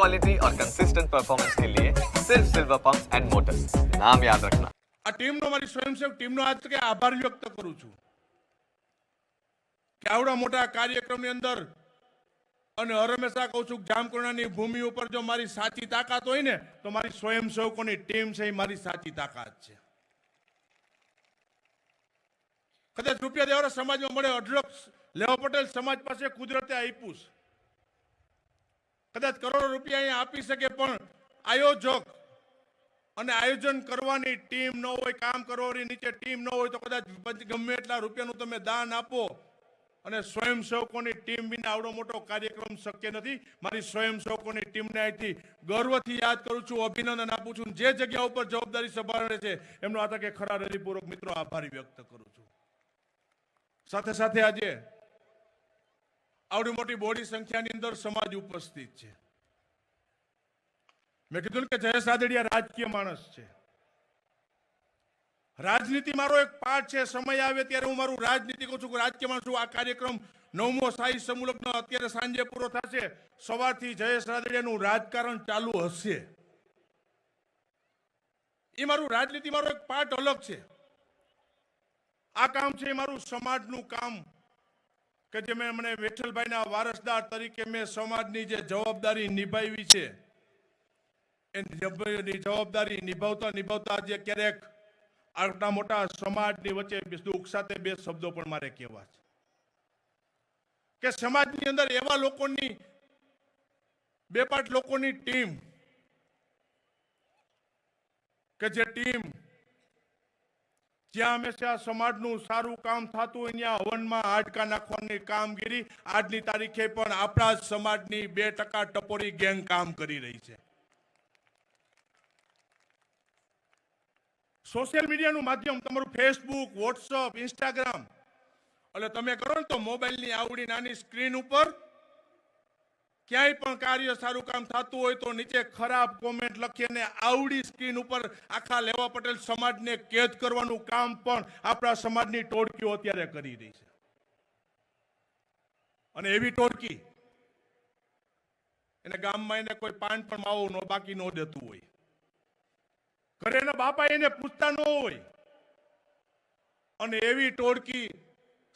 Quality और consistent performance के लिए सिर्फ सिल्वर पंप्स एंड मोटर्स नाम याद रखना આ ટીમનો મારી સ્વયંસેવક ટીમનો આજ તકે આભાર વ્યક્ત કરું છું કે આવડા મોટા કાર્યક્રમની અંદર અને હંમેશા કહું છું કે જામકુરણાની ભૂમિ ઉપર જો મારી સાચી તાકાત હોય ને તો મારી સ્વયંસેવકોની ટીમ છે એ મારી સાચી તાકાત છે કદાચ રૂપિયા દેવાના સમાજમાં મળે અઢળક લેવા પટેલ સમાજ પાસે કુદરતે આપ્યું છે કદાચ કરોડો રૂપિયા અહીંયા આપી શકે, પણ આયોજક અને આયોજન કરવાની ટીમ ન હોય, કામ કરવાની નીચે ટીમ ન હોય, તો કદાચ ગમે એટલા રૂપિયાનું તમે દાન આપો અને સ્વયંસેવકોની ટીમ વિના આવડો મોટો કાર્યક્રમ શક્ય નથી. મારી સ્વયંસેવકોની ટીમને અહીંથી ગર્વથી યાદ કરું છું, અભિનંદન આપું છું. જે જગ્યા ઉપર જવાબદારી સંભાળે છે, એમનો આ તકે ખરા હૃદયપૂર્વક મિત્રો આભારી વ્યક્ત કરું છું. સાથે સાથે આજે આવડી મોટી બોડી સંખ્યાની અંદર સમાજ ઉપસ્થિત છે. મેં કીધું કે જયેશ આદડિયા રાજકીય માણસ છે. રાજનીતિ મારો એક પાઠ છે, સમય આવે ત્યારે હું મારું રાજનીતિ કહું છું રાજકીય માણસ આ કાર્યક્રમ નવમો સાહી સમૂહલગ્ન અત્યારે સાંજે પૂરો થશે. સવારથી જયેશ રાદડિયાનું રાજકારણ ચાલુ હશે. એ મારું રાજનીતિ મારો એક પાઠ અલગ છે. આ કામ છે એ મારું સમાજનું કામ. કે જે મેં મને વિઠ્ઠલભાઈના વારસદાર તરીકે મેં સમાજની જે જવાબદારી નિભાવી છે એ નિભાવવાની જવાબદારી નિભાવતા નિભાવતા જે ક્યારેક આટલા મોટા સમાજની વચ્ચે દુઃખ સાથે બે શબ્દો પણ મારે કહેવા છે. કે સમાજની અંદર એવા લોકોની, બે પાંચ લોકોની ટીમ, કે જે ટીમ જ્યાં હંમેશા સમાજનું સારું કામ થતું હોય ત્યાં હવનમાં હાડકા નાખવાની કામગીરી. આજની તારીખે પણ આપણા સમાજની બે ટકા ટપોરી ગેંગ કામ કરી રહી છે. સોશિયલ મીડિયાનું માધ્યમ તમારું ફેસબુક વોટ્સઅપ ઇન્સ્ટાગ્રામ એટલે તમે કરો ને તો મોબાઈલની આવડી નાની સ્ક્રીન ઉપર ક્યાંય પણ કાર્ય સારું કામ થતું હોય તો નીચે ખરાબ કોમેન્ટ લખીને આવડી સ્ક્રીન ઉપર આખા લેવા પટેલ સમાજને કેદ કરવાનું કામ પણ આપણા સમાજની ટોળકીઓ અત્યારે કરી રહી છે. અને એવી ટોળકી એને ગામમાં એને કોઈ પાન પણ માવો ન, બાકી ન દેતું હોય. ઘરે એના બાપા એને પૂછતા ન હોય. અને એવી ટોળકી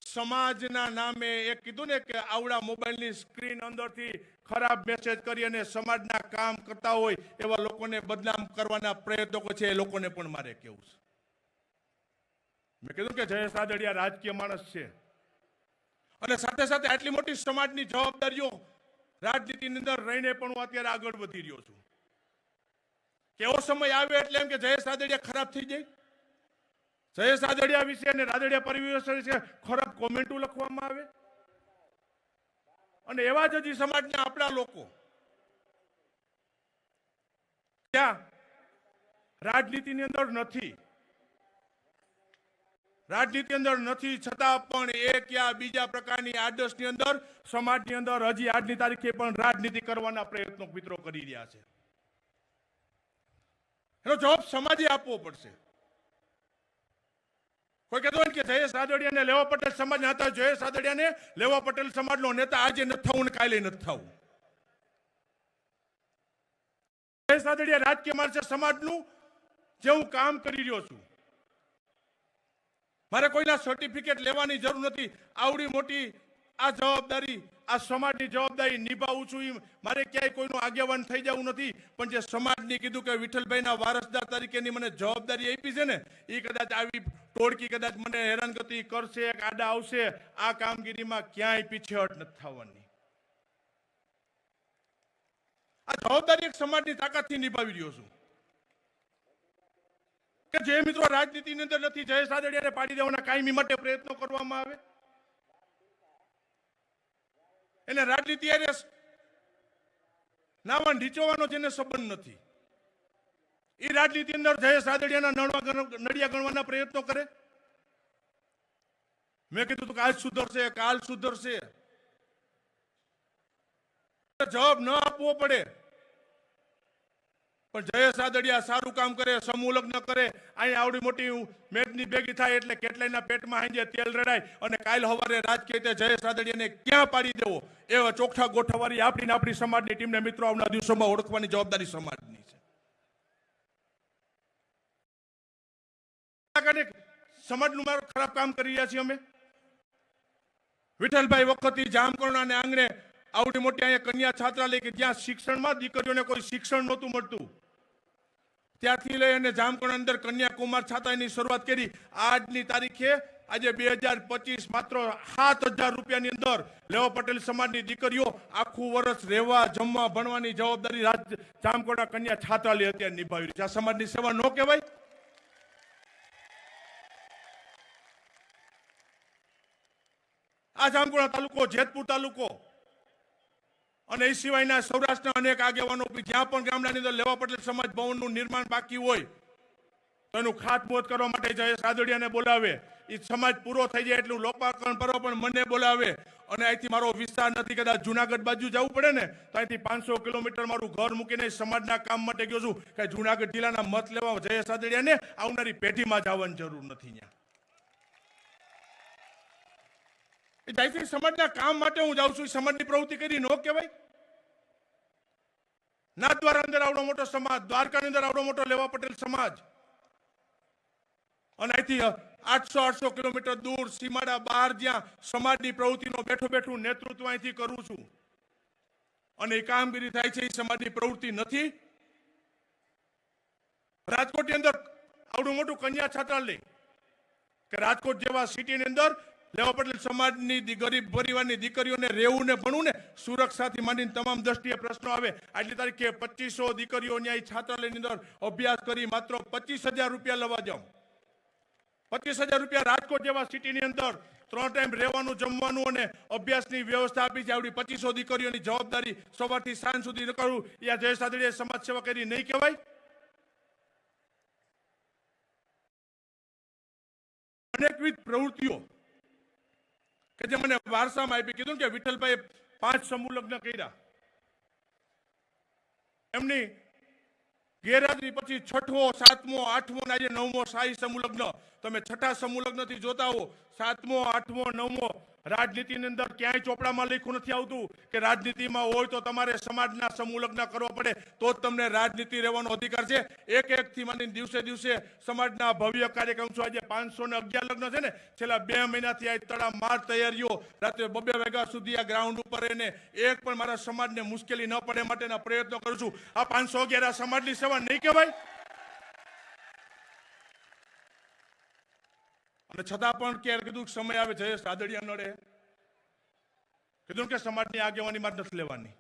સમાજના નામે એ કીધું ને કે આવડા મોબાઈલની સ્ક્રીન અંદરથી ખરાબ મેસેજ કરી અને સમાજના કામ કરતા હોય એવા લોકોને બદનામ કરવાના પ્રયત્નો છે, એ લોકોને પણ મારે કેવું છે. મેં કીધું કે જયેશ રાદડિયા રાજકીય માણસ છે. અને સાથે સાથે આટલી મોટી સમાજની જવાબદારીઓ રાજનીતિની અંદર રહીને પણ હું અત્યારે આગળ વધી રહ્યો છું. કેવો સમય આવે એટલે એમ કે જયેશ રાદડિયા ખરાબ થઈ જાય? જયેશ રાદડિયા વિશે અને રાદડિયા પરિવેશ વિશે ખરાબ કોમેન્ટો લખવામાં આવે? અને એવા જ હજી સમાજના આપણા લોકો. ક્યાં? રાજનીતિની અંદર નથી. રાજનીતિ અંદર નથી, છતાં પણ એક યા બીજા પ્રકારની આદર્શની અંદર, સમાજની અંદર હજી આજની તારીખે પણ રાજનીતિ કરવાના પ્રયત્નો મિત્રો કરી રહ્યા છે. એનો જવાબ સમાજે આપવો પડશે. કોઈ કહેતો ને કે જયેશ સાદડિયાને લેવા પટેલ સમાજના હતા, જયેશ સાદડિયાને લેવા પટેલ સમાજનો નેતા આજે નથી થવું ને કાલે નથી થવું. જયેશ સાદડિયા રાજકીય માણસે સમાજનું, જે હું કામ કરી રહ્યો છું. મારે કોઈના સર્ટિફિકેટ લેવાની જરૂર નથી. આવડી મોટી આ જવાબદારી, આ સમાજની જવાબદારી નિભાવું છું મારે ક્યાંય કોઈનું આગેવાન થઈ જવું નથી. પણ જે સમાજની કીધું કે વિઠ્ઠલભાઈના વારસદાર તરીકેની મને જવાબદારી આપી છે ને, એ કદાચ આવી ટોળકી કદાચ મને હેરાનગતિ કરશે આડા આવશે, આ કામગીરીમાં ક્યાંય પીછેહટ નથી થવાની. આ જવાબદારી એક સમાજની તાકાતથી નિભાવી રહ્યો છું. કે જે મિત્રો રાજનીતિની અંદર નથી જય સાદડિયાને પાડી દેવાના કાયમી માટે પ્રયત્નો કરવામાં આવે? એને રાજનીતિ નાવા નીચોવાનો જેને સંબંધ નથી. એ રાજનીતિ અંદર જયેશ રાદડિયાના નડવા નડિયા ગણવાના પ્રયત્નો કરે? મેં કીધું કે આજ સુધરશે, કાલ સુધરશે. જવાબ ન આપવો પડે. પણ જયેશ રાદડિયા સારું કામ કરે, સમૂહ લગ્ન કરે. અહીં આવડી મોટી મેચની ભેગી થાય એટલે કેટલાયના પેટમાં હાંજે તેલ રડાય અને કાલ સવારે રાજકીય રીતે જયેશ રાદડિયાને ક્યાં પાડી દેવો? એવા ચોખ્ઠા ગોઠવવાની આપણી આપણી સમાજની ટીમને મિત્રો આવનાર દિવસોમાં ઓળખવાની જવાબદારી સમાજની છે. કારણે સમાજનું મારું ખરાબ કામ કરી રહ્યા છીએ અમે. વિઠ્ઠલભાઈ વખતથી જામકરણા ને આંગણે આવડી મોટી અહીંયા કન્યા છાત્રાલય કે જ્યાં શિક્ષણમાં દીકરીઓને કોઈ શિક્ષણ નહોતું મળતું. ત્યાંથી લઈ અને જામકરણા અંદર કન્યાકુમાર છાત્રાની શરૂઆત કરી. આજની તારીખે આજે બે હજાર પચીસ માત્ર સાત હજાર રૂપિયાની અંદર લેવા પટેલ સમાજની દીકરીઓ આખું વર્ષ રહેવા, જમવા, ભણવાની જવાબદારી જામકોડા કન્યા છાત્રાલય અત્યારે નિભાવી રહી છે. આ સમાજની સેવા ન કહેવાય. આ જામકુણા તાલુકો, જેતપુર તાલુકો. અને એ સિવાયના સૌરાષ્ટ્રના અનેક આગેવાનો જ્યાં પણ ગામડાની અંદર લેવા પટેલ સમાજ ભવનનું નિર્માણ બાકી હોય, તો એનું ખાતમુહૂર્ત કરવા માટે જયેશ રાદડિયાને બોલાવે. એ સમાજ પૂરો થઈ જાય એટલું લોકાર્પણ કરવા પણ મને બોલાવે. અને અહીંથી મારો વિસ્તાર નથી, કદાચ જુનાગઢ બાજુ જવું પડે ને, તો અહીંથી પાંચસો કિલોમીટર મારું ઘર મૂકીને સમાજના કામ માટે ગયો છું. કે જુનાગઢ જિલ્લાના મત લેવા જયેશ રાદડિયાને આવનારી પેઢીમાં જવાની જરૂર નથી ત્યાં. એ ત્યાંથી સમાજના કામ માટે હું જાઉં છું સમાજની પ્રવૃત્તિ કરી ન કહેવાય. નાથ દ્વારા અંદર આવડો મોટો સમાજ, દ્વારકાની અંદર આવડો મોટો લેવા પટેલ સમાજ. અને અહીંથી આઠસો આઠસો કિલોમીટર દૂર, સીમાડા બહાર જ્યાં સમાજની પ્રવૃત્તિનો બેઠું બેઠું નેતૃત્વ અહીંથી કરું છું. અને એ કામગીરી થાય છે, એ સમાજની પ્રવૃત્તિ નથી. રાજકોટની અંદર આવડું મોટું કન્યા છાત્રાલય. કે રાજકોટ જેવા સિટીની અંદર લેવા પટેલ સમાજની ગરીબ પરિવારની દીકરીઓને રહેવું ને ભણવું ને સુરક્ષાથી માંડીને તમામ દ્રષ્ટિએ પ્રશ્નો આવે. આટલી તારીખે પચીસો દીકરીઓ ન્યાય છાત્રાલયની અંદર અભ્યાસ કરી માત્ર પચીસ હજાર રૂપિયા લેવા જાઉં પચીસ હજાર રૂપિયા રાજકોટ જેવા સિટીની અંદર ત્રણ ટાઈમ રહેવાનું, જમવાનું અને અભ્યાસની વ્યવસ્થા આપી છે. આવડી પચીસો દીકરીઓની જવાબદારી સવારથી સાંજ સુધી ન કરવું યા જય સાદડીએ સમાજ સેવા કરી નહીં કહેવાય. અનેકવિધ પ્રવૃત્તિઓ કે જે મને વારસામાં આપી કીધું કે વિઠ્ઠલભાઈ પાંચ સમૂહ લગ્ન કર્યા. એમની ગેરહાજરી પછી છઠ્ઠો, સાતમો, આઠમો ને આજે નવમો શાહી સમૂહ લગ્ન. તમે છઠ્ઠા સમૂહ લગ્નથી જોતા હો, સાતમો, આઠમો, નવમો રાજનીતિની અંદર ક્યાંય ચોપડામાં લખ્યું નથી આવતું કે રાજનીતિમાં હોય તો તમારે સમાજના સમૂહ લગ્ન કરવા પડે, તો જ તમને રાજનીતિ રહેવાનો અધિકાર છે. એક એક થી માંડીને દિવસે દિવસે સમાજના ભવ્ય કાર્યક્રમ છે. આજે પાંચસો ને અગિયાર લગ્ન છે ને, છેલ્લા બે મહિનાથી આ તળા માર તૈયારીઓ રાત્રે બબે વાગ્યા સુધી આ ગ્રાઉન્ડ ઉપર રહીને એક પણ મારા સમાજને મુશ્કેલી ન પડે માટેના પ્રયત્નો કરું છું. આ પાંચસો અગિયાર સમાજની સેવા નહીં કહેવાય. અને છતાં પણ ક્યારે કીધું સમય આવે છે, સાદડિયા નડે. કીધું કે સમાજની આગેવાની માં નથી લેવાની.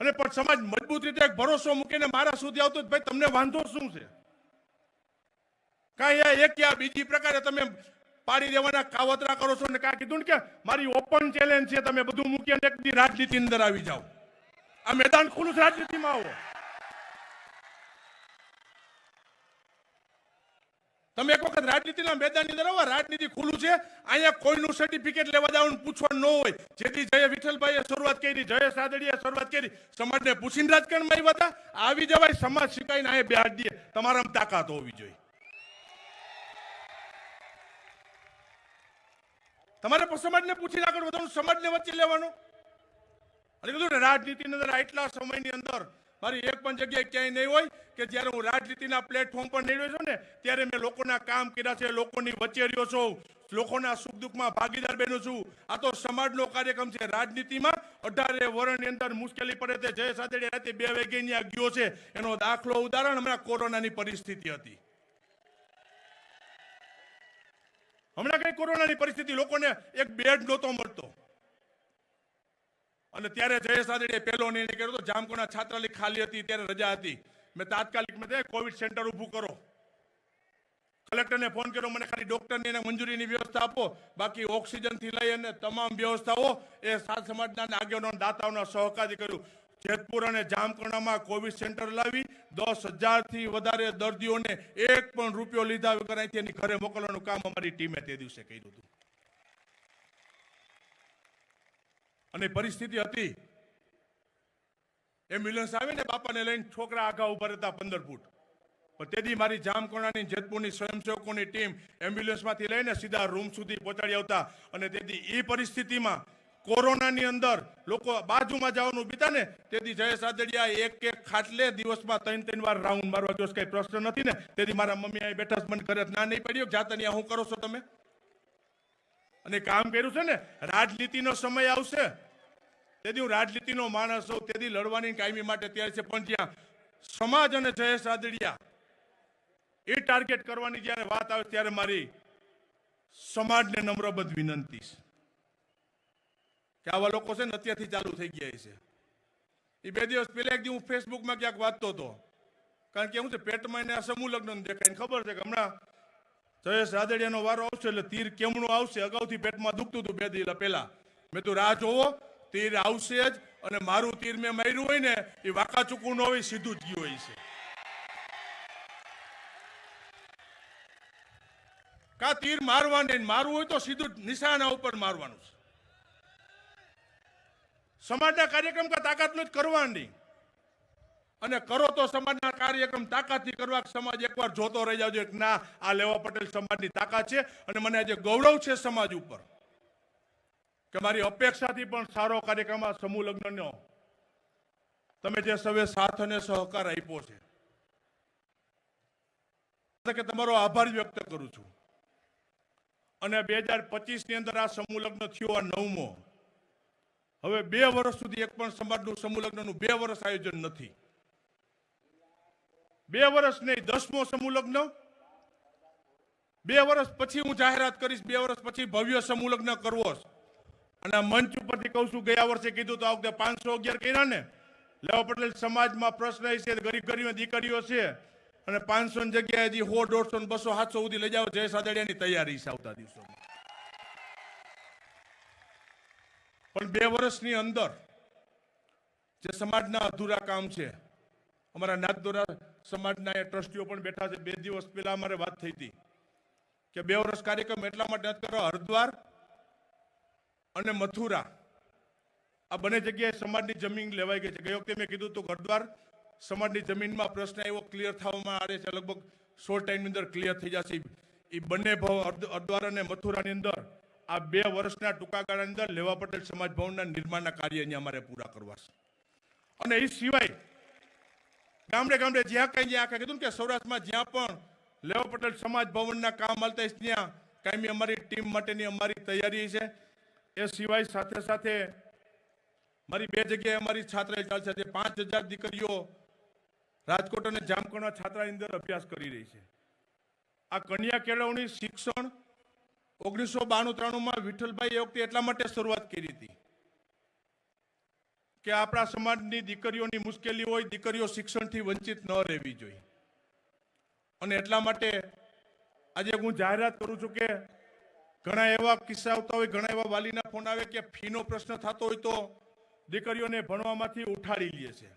અને પણ સમાજ મજબૂત રીતે ભરોસો મૂકીને મારા સુધી આવતો ભાઈ તમને વાંધો શું છે? કાંઈ એક યા બીજી પ્રકારે તમે પાડી દેવાના કાવતરા કરો છો ને કાંઈ કીધું ને કે મારી ઓપન ચેલેન્જ છે, તમે બધું મૂકીને એક દી રાજનીતિ અંદર આવી જાઓ. આ મેદાન ખુલ્લું રાજનીતિમાં આવો. તમે એક વખત રાજનીતિના મેદાનની અંદર આવો રાજનીતિ ખુલ્લું છે. અહીંયા કોઈનું સર્ટિફિકેટ લેવા જવાનું પૂછવાનું ન હોય. જેથી જય વિઠ્ઠલભાઈએ શરૂઆત કરી, જય સાદડીએ શરૂઆત કરી. સમાજને પૂછીને રાજકારણમાં આવ્યા હતા. આવી જવાય સમાજ શીખાઈને અહીંયા બેહાડ દે. તમારામાં તાકાત હોવી જોઈએ. તમારે સમાજને પૂછીને આગળ વધવાનું, સમાજને વચ્ચે લેવાનું. અને કીધું ને, રાજનીતિની અંદર આટલા સમયની અંદર મારી એક પણ જગ્યાએ ક્યાંય નહીં હોય કે જ્યારે હું રાજનીતિના પ્લેટફોર્મ પર નીકળ્યો છું ને, ત્યારે મેં લોકોના કામ કર્યા છે, લોકોની વચ્ચે રહ્યો છું. લોકોના સુખ દુઃખમાં ભાગીદાર બન્યો છું. આ તો સમાજનો કાર્યક્રમ છે. રાજનીતિમાં અઢારે વર્ષની અંદર મુશ્કેલી પડે તે જય સાથે રાતે બે વાગે ત્યાં ગયો છે. એનો દાખલો ઉદાહરણ હમણાં કોરોનાની પરિસ્થિતિ હતી. હમણાં કઈ કોરોનાની પરિસ્થિતિ? લોકોને એક બેડ નહોતો મળતો. અને ત્યારે જયેશ રાદડીએ પહેલો નિર્ણય કર્યો હતો જામકોના છાત્રાલય ખાલી હતી, ત્યારે રજા હતી. મેં તાત્કાલિક મેં કોવિડ સેન્ટર ઊભું કરો. કલેક્ટરને ફોન કર્યો, મને ખાલી ડોક્ટરની અને મંજૂરીની વ્યવસ્થા આપો, બાકી ઓક્સિજનથી લઈ અને તમામ વ્યવસ્થાઓ એ સાત સમાજના આગેવાનો દાતાઓના સહકારથી કર્યું. જેતપુર અને જામકરણામાં કોવિડ સેન્ટર લાવી, દસ હજારથી વધારે દર્દીઓને એક પણ રૂપિયો લીધા વગર અહીંથી એની ઘરે મોકલવાનું કામ અમારી ટીમે તે દિવસે કર્યું હતું. અને પરિસ્થિતિ હતી. એમ્બ્યુલન્સ આવે ને બાપાને લઈને છોકરા આગા ઊભા રહેતા પંદર ફૂટ. પણ તેથી મારી જામકોણાની જેતપુરની સ્વયંસેવકોની ટીમ એમ્બ્યુલન્સમાંથી લઈને સીધા રૂમ સુધી પહોંચાડી આવતા. અને તેથી એ પરિસ્થિતિમાં કોરોનાની અંદર લોકો બાજુમાં જવાનું બીતા ને, તેથી જયેશ આદડિયા એક એક ખાટલે દિવસમાં ત્રણ ત્રણ વાર રાઉન્ડ મારવા જો કઈ પ્રશ્ન નથી ને, તેથી મારા મમ્મી અહીં બેઠા મને કરે ના નહીં પડ્યો. જાતે ત્યાં શું કરો છો તમે? અને કામ કર્યું છે ને, રાજનીતિનો સમય આવશે. તેથી હું રાજનીતિનો માણસ હોઉં, તેથી લડવાની કાયમી માટે તૈયાર છે. પણ જ્યાં સમાજ અને જયેશ રાદડિયા એ ટાર્ગેટ કરવાની જ્યારે વાત આવે ત્યારે મારી સમાજને નમ્રબદ્ધ વિનંતી છે. કે આવા લોકો છે ને અત્યારથી ચાલુ થઈ ગયા છે. એ બે દિવસ પહેલા એક દી હું ફેસબુકમાં ક્યાંક વાંચતો હતો. કારણ કે હું છે, પેટમાં એને આ સમૂહ લગ્ન દેખાય. ખબર છે કે હમણાં જયેશ રાદડિયાનો વારો આવશે એટલે તીર કેમનું આવશે. અગાઉથી પેટમાં દુખતું હતું બે દિવસ પહેલા. મેં તો રાહ જોવો. તીર આવશે જ અને મારું તીર મેં માર્યું હોય ને, એ વાંકા ચૂકવું ન હોય, સીધું જ ગયું હોય છે. કા તીર મારવા નહીં મારવું હોય તો સીધું નિશાના ઉપર મારવાનું છે. સમાજના કાર્યક્રમ કા તાકાતનું જ કરવાની અને કરો તો સમાજના કાર્યક્રમ તાકાતથી કરવા સમાજ એકવાર જોતો રહી જાવજો ના, આ લેવા પટેલ સમાજની તાકાત છે અને મને આજે ગૌરવ છે સમાજ ઉપર. કે મારી અપેક્ષાથી પણ સારો કાર્યક્રમ આ સમૂહ લગ્નનો. તમે જે સવે સાથ અને સહકાર આપ્યો છે. કે તમારો આભાર વ્યક્ત કરું છું. અને બે હજાર પચીસની અંદર આ સમૂહ લગ્ન થયો આ નવમો. હવે બે વર્ષ સુધી એક પણ સમાજનું સમૂહ લગ્નનું બે વર્ષ આયોજન નથી. બે વર્ષ નહીં, દસમો સમૂહ લગ્ન. બે વર્ષ પછી હું જાહેરાત કરીશ, બે વર્ષ પછી ભવ્ય સમૂહ લગ્ન કરવો છે. અને મંચ ઉપરથી કહું છું, ગયા વર્ષે કીધું તો આ વખતે પાંચસો અગિયાર કર્યા ને. લેવા પટેલ સમાજમાં પ્રશ્ન છે ગરીબ ગરીબ દીકરીઓ છે. અને પાંચસો ની જગ્યાએ હજી સો, દોઢસો બસો, સાતસો સુધી લઈ જાઓ. જય સાદડિયાની તૈયારી છે આવતા દિવસોમાં. પણ બે વર્ષની અંદર જે સમાજના અધૂરા કામ છે, અમારા નાગદોરા સમાજના એ ટ્રસ્ટીઓ પણ બેઠા છે. બે દિવસ પહેલા અમારે વાત થઈ હતી કે બે વર્ષ કાર્યક્રમ એટલા માટે નથી કરો. હરિદ્વાર અને મથુરા. આ બંને જગ્યાએ સમાજની જમીન લેવાઈ ગઈ છે. ગઈ વખતે મેં કીધું હતું કે સમાજની જમીનમાં પ્રશ્ન એવો ક્લિયર થવામાં આવે છે, લગભગ શોર્ટ ટાઈમની અંદર ક્લિયર થઈ જશે. એ બંને ભાવ હરિદ્વાર અને મથુરાની અંદર આ બે વર્ષના ટૂંકા ગાળાની અંદર લેવા પટેલ સમાજ ભવનના નિર્માણના કાર્ય અહીંયા અમારે પૂરા કરવા છે. અને એ સિવાય ગામડે ગામડે જ્યાં કાંઈ જ્યાં આખા કીધું કે સૌરાષ્ટ્રમાં જ્યાં પણ લેવા પટેલ સમાજ ભવનના કામ હાલતા ત્યાં કાયમી અમારી ટીમ માટેની અમારી તૈયારી છે. એ સિવાય સાથે સાથે મારી બે જગ્યાએ અમારી છાત્રાએ ચાલશે. જે પાંચ હજાર દીકરીઓ રાજકોટ અને જામકંડમાં છાત્રાની અંદર અભ્યાસ કરી રહી છે. આ કન્યા કેળવણી શિક્ષણ ઓગણીસો બાણું ત્રાણુંમાં વિઠ્ઠલભાઈ એ વખતે એટલા માટે શરૂઆત કરી હતી કે આપણા સમાજની દીકરીઓની મુશ્કેલી હોય, દીકરીઓ શિક્ષણથી વંચિત ન રહેવી જોઈએ. અને એટલા માટે આજે હું જાહેરાત કરું છું કે ઘણા એવા કિસ્સા આવતા હોય, ઘણા એવા વાલીના ફોન આવે કે ફીનો પ્રશ્ન થતો હોય તો દીકરીઓને ભણવામાંથી ઉઠાડી લે છે.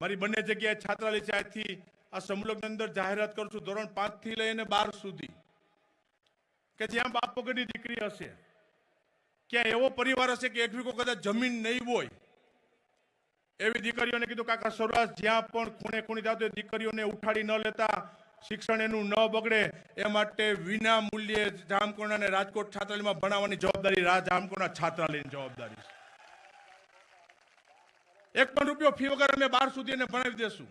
મારી બંને જગ્યાએ છાત્રાલય છે આ સમૂહની અંદર જાહેરાત કરું છું, ધોરણ પાંચથી લઈને બાર સુધી. કે જ્યાં બાપ વગરની દીકરી હશે, ક્યાં એવો પરિવાર હશે કે એક વીઘો કદાચ જમીન નહીં હોય. એવી દીકરીઓને કીધું, કાકા, સૌરાષ્ટ્ર જ્યાં પણ ખૂણે ખૂણી જાતો દીકરીઓને ઉઠાડી ન લેતા શિક્ષણ એનું ન બગડે એ માટે વિના મૂલ્યે જામકોણા અને રાજકોટ છાત્રાલયમાં ભણાવવાની જવાબદારી રા જામકોણા છાત્રાલયની જવાબદારી છે. એક પણ રૂપિયો ફી વગર અમે બાર સુધી એને ભણાવી દેશું.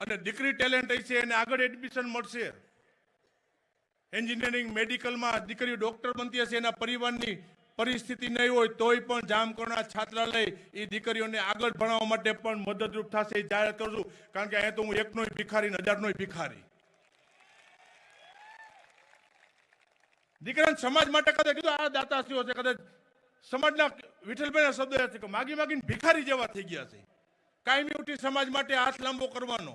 અને દીકરી ટેલેન્ટ છે એને આગળ એડમિશન મળશે. એન્જિનિયરિંગ મેડિકલમાં દીકરીઓ ડોક્ટર બનતી હશે, એના પરિવારની પરિસ્થિતિ નહીં હોય તોય પણ જામકરના છાત્રાલય એ દીકરીઓને આગળ ભણાવવા માટે પણ મદદરૂપ થશે એ જાહેર કરું છું. કારણ કે અહીંયા તો હું એકનોય ભિખારી હજારનોય ભિખારી. દીકરાને સમાજ માટે કદાચ કીધું, આ દાતાશ્રીઓ છે. કદાચ સમાજના વિઠ્ઠલભાઈના શબ્દ છે કે માગી માગીને ભિખારી જેવા થઈ ગયા છે. કાયમી ઉઠી સમાજ માટે હાથ લાંબો કરવાનો.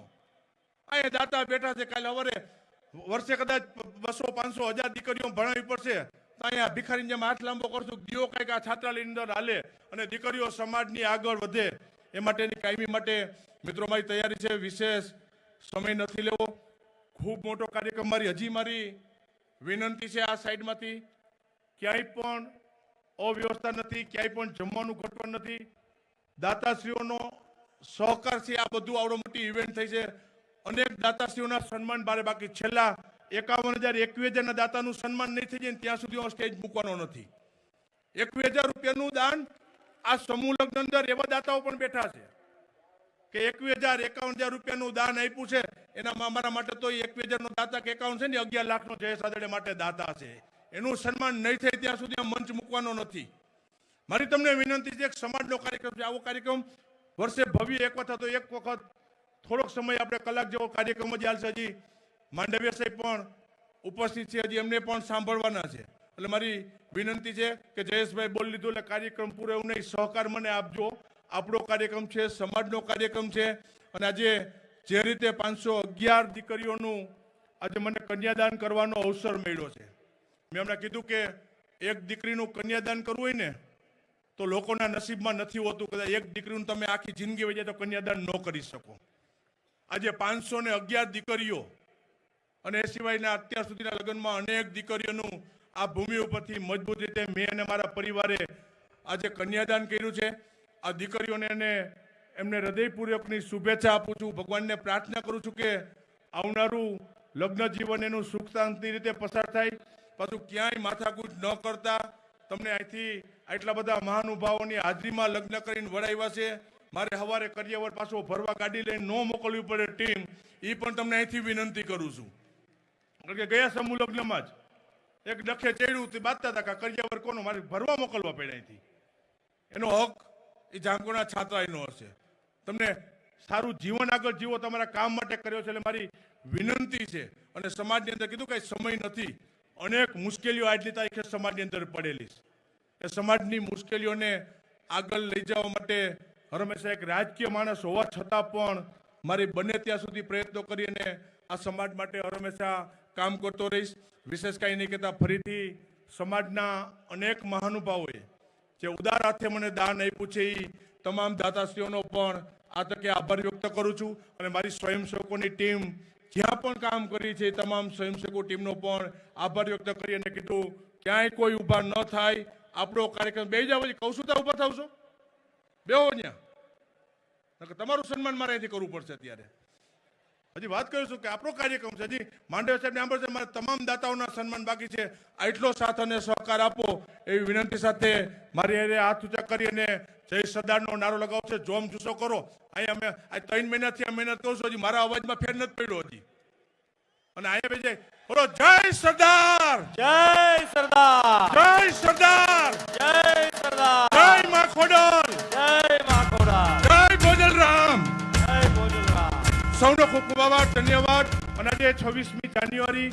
અહીંયા દાતા બેઠા છે, કાલે સવારે વર્ષે કદાચ બસો પાંચસો હજાર દીકરીઓ ભણાવી પડશે. અહીંયા ભિખારીની જેમ હાથ લાંબો કરશું. દીવો કંઈક આ છાત્રાલયની અંદર હાલે અને દીકરીઓ સમાજની આગળ વધે એ માટેની કાયમી માટે મિત્રો મારી તૈયારી છે. વિશેષ સમય નથી લેવો. ખૂબ મોટો કાર્યક્રમ મારી, હજી મારી વિનંતી છે આ સાઈડમાંથી. ક્યાંય પણ અવ્યવસ્થા નથી, ક્યાંય પણ જમવાનું ઘટવાનું નથી. દાતાશ્રીઓનો સહકારથી આ બધું આવડો મોટી ઇવેન્ટ થઈ છે. અનેક દાતાશ્રીઓના સન્માન બારે બાકી છેલ્લા એકાવન હજાર એકવીસ હજારના દાતાનું સન્માન નહીં થઈ જાય ત્યાં સુધી હું સ્ટેજ મૂકવાનો નથી. એકવીસ હજાર રૂપિયાનું દાન આ સમૂહ લગ્ન અંદર એવા દાતાઓ પણ બેઠા છે કે એકવીસ હજાર, એકાવન હજાર રૂપિયાનું દાન આપ્યું છે. એનામાં અમારા માટે તો એકવીસ હજારનો દાતા કે એકાવન છે ને અગિયાર લાખનો જયેશ આદડે માટે દાતા છે. એનું સન્માન નહીં થાય ત્યાં સુધી આ મંચ મૂકવાનો નથી. મારી તમને વિનંતી છે સમાજનો કાર્યક્રમ છે. આવો કાર્યક્રમ વર્ષે ભવ્ય એક વખત તો એક વખત થોડોક સમય આપણે કલાક જેવો કાર્યક્રમ જ હાલશે હજી. માંડવ્ય સાહેબ પણ ઉપસ્થિત છે, હજી એમને પણ સાંભળવાના છે. એટલે મારી વિનંતી છે કે જયેશભાઈ બોલી લીધું એટલે કાર્યક્રમ પૂરો એવું નહીં, સહકાર મને આપજો. આપણો કાર્યક્રમ છે, સમાજનો કાર્યક્રમ છે. અને આજે જે રીતે પાંચસો અગિયાર દીકરીઓનું આજે મને કન્યાદાન કરવાનો અવસર મળ્યો છે. મેં હમણાં કીધું કે એક દીકરીનું કન્યાદાન કરવું હોય ને, તો લોકોના નસીબમાં નથી હોતું. કદાચ એક દીકરીનું તમે આખી જિંદગી વહી તો કન્યાદાન ન કરી શકો. આજે પાંચસો ને અગિયાર દીકરીઓ અને એ સિવાયના અત્યાર સુધીના લગ્નમાં અનેક દીકરીઓનું આ ભૂમિ ઉપરથી મજબૂત રીતે મેં અને મારા પરિવારે આજે કન્યાદાન કર્યું છે. આ દીકરીઓને એને એમને હૃદયપૂર્વકની શુભેચ્છા આપું છું. ભગવાનને પ્રાર્થના કરું છું કે આવનારું લગ્ન જીવન એનું સુખ શાંતિ રીતે પસાર થાય. પાછું ક્યાંય માથાકૂટ ન કરતા તમને અહીંથી આટલા બધા મહાનુભાવોની હાજરીમાં લગ્ન કરીને વડાવ્યા છે. મારે સવારે કરિયાવર પાછો ભરવા ગાડી લઈને ન મોકલવી પડે ટીમ. એ પણ તમને અહીંથી વિનંતી કરું છું. કારણ કે ગયા સમૂહ લગ્નમાં જ એક ડખે ચડ્યું તે બાંધતા હતા કે કરિયાવર કોનો? મારે ભરવા મોકલવા પડે અહીંથી. એનો હક એ જામકોના છાત્રાઈનો હશે. તમને સારું જીવન આગળ જીવો, તમારા કામ માટે કર્યો છે એટલે મારી વિનંતી છે. અને સમાજની અંદર કીધું કાંઈ સમય નથી. અનેક મુશ્કેલીઓ આજની તારીખે સમાજની અંદર પડેલી છે. એ સમાજની મુશ્કેલીઓને આગળ લઈ જવા માટે હંમેશા એક રાજકીય માણસ હોવા છતાં પણ મારી બને ત્યાં સુધી પ્રયત્નો કરીને આ સમાજ માટે હંમેશા કામ કરતો રહીશ. વિશેષ કાંઈ નહીં કહેતા, ફરીથી સમાજના અનેક મહાનુભાવોએ જે ઉદાર હાથે મને દાન આપ્યું છે એ તમામ દાતાશ્રીઓનો પણ આ તકે આભાર વ્યક્ત કરું છું અને મારી સ્વયંસેવકોની ટીમ જ્યાં પણ કામ કરી છે તમામ સ્વયંસેવકો ટીમનો પણ આભાર વ્યક્ત કરી અને કીધું, ક્યાંય કોઈ ઊભા ન થાય. આપણો કાર્યક્રમ બે જાવ કહું છું, ત્યાં ઊભા થાવશો? બેહો ત્યાં તમારું સન્માન મારે અહીંથી કરવું પડશે અત્યારે. હજી વાત કરું છું કે આપણો કાર્યક્રમ છે. હજી માંડવ સાહેબને સાંભળશે મારા તમામ દાતાઓના સન્માન બાકી છે. આટલો સાથ અને સહકાર આપો એવી વિનંતી સાથે મારી અરે હાથ ઊંચા કરી અને જય સરદારનો નારો લગાવશે જોમ જુસ્સો કરો. અહીંયા અમે આ ત્રણ મહિનાથી અમે મહેનત કરું છું. હજી મારા અવાજમાં ફેર નથી પડ્યો હજી. અને અહીંયા જાય બોલો જય સરદાર! જય સરદાર! જય સરદાર! જય સરદાર! જય મા ખોડલ! જય માખોડા સૌનો ખૂબ ખૂબ આભાર ધન્યવાદ. અને આજે છવ્વીસમી જાન્યુઆરી